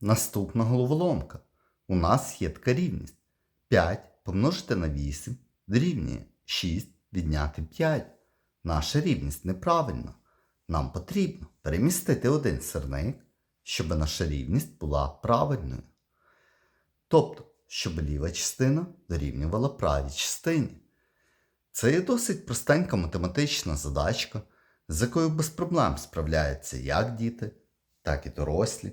Наступна головоломка. У нас є така рівність. 5 помножити на 8 дорівнює 6 відняти 5. Наша рівність неправильна. Нам потрібно перемістити один сирник, щоб наша рівність була правильною. Тобто, щоб ліва частина дорівнювала правій частині. Це є досить простенька математична задачка, з якою без проблем справляються як діти, так і дорослі.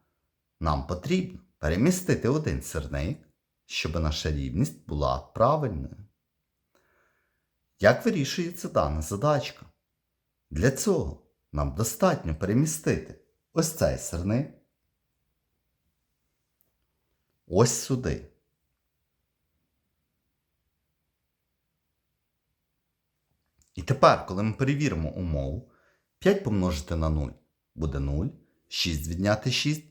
Нам потрібно перемістити один сирник, щоб наша рівність була правильною. Як вирішується дана задачка? Для цього нам достатньо перемістити ось цей сирник ось сюди. І тепер, коли ми перевіримо умову, 5 помножити на 0 буде 0, 6 відняти 6